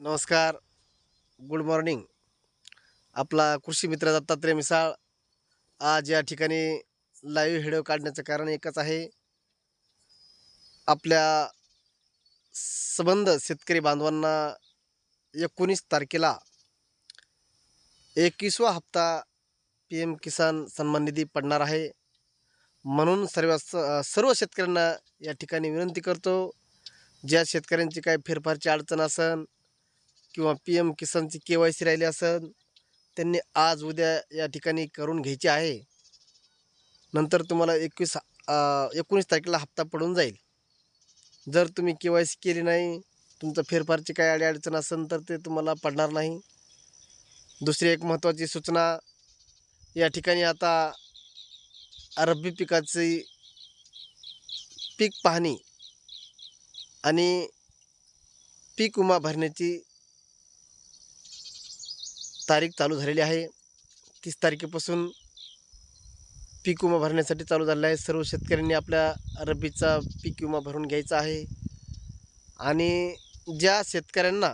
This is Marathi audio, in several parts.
नमस्कार. गुड मॉर्निंग आपला कृषी मित्र दत्तात्रय मिसाळ आज या ठिकाणी लाईव्ह व्हिडिओ काढण्याचं कारण एकच आहे. आपल्या संबंध शेतकरी बांधवांना एकोणीस तारखेला एकवीसवा हप्ता पी एम किसान सन्मान निधी पडणार आहे. म्हणून सर्व सर्व शेतकऱ्यांना या ठिकाणी विनंती करतो. ज्या शेतकऱ्यांची काही फेरफारची अडचण असन किंवा पी एम किसानची के वाय सी राहिली असं त्यांनी आज उद्या या ठिकाणी करून घ्यायची आहे. नंतर तुम्हाला एकवीस एकोणीस तारखेला हप्ता पडून जाईल. जर तुम्ही के वाय सी केली नाही तुमचं फेरफारची काही अडी अडचण असेल तर ते तुम्हाला पडणार नाही. दुसरी एक महत्त्वाची सूचना या ठिकाणी आता रब्बी पिकाची पीक पाहणी आणि पीक विमा भरण्याची तारीख चालू झालेली आहे. तीस तारखेपासून पीक विमा भरण्यासाठी चालू झालेला आहे. सर्व शेतकऱ्यांनी आपल्या रब्बीचा पीक विमा भरून घ्यायचा आहे. आणि ज्या शेतकऱ्यांना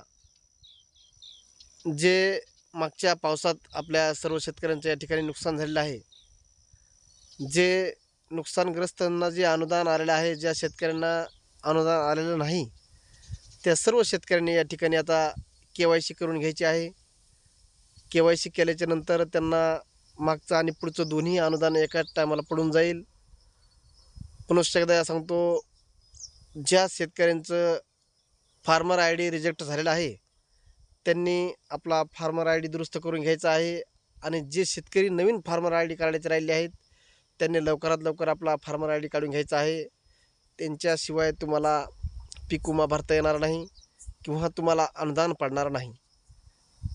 जे मागच्या पावसात आपल्या सर्व शेतकऱ्यांच्या या ठिकाणी नुकसान झालेलं आहे जे नुकसानग्रस्तांना जे अनुदान आलेलं आहे ज्या शेतकऱ्यांना अनुदान आलेलं नाही त्या सर्व शेतकऱ्यांनी या ठिकाणी आता के वाय सी करून घ्यायची आहे. के वाय सी केल्याच्यानंतर त्यांना मागचं आणि पुढचं दोन्ही अनुदान एकाच टायमाला पडून जाईल. पुनश्च एकदा सांगतो ज्या शेतकऱ्यांचं फार्मर आय डी रिजेक्ट झालेला आहे त्यांनी आपला फार्मर आय डी दुरुस्त करून घ्यायचा आहे आणि जे शेतकरी नवीन फार्मर आय डी काढायचे राहिले आहेत त्यांनी लवकरात लवकर आपला फार्मर आय डी काढून घ्यायचा आहे. त्यांच्याशिवाय तुम्हाला पीक विमा भरता येणार नाही किंवा तुम्हाला अनुदान पडणार नाही.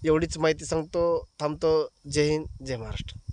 एवढीच माहिती सांगतो थांबतो. जय हिंद जय महाराष्ट्र.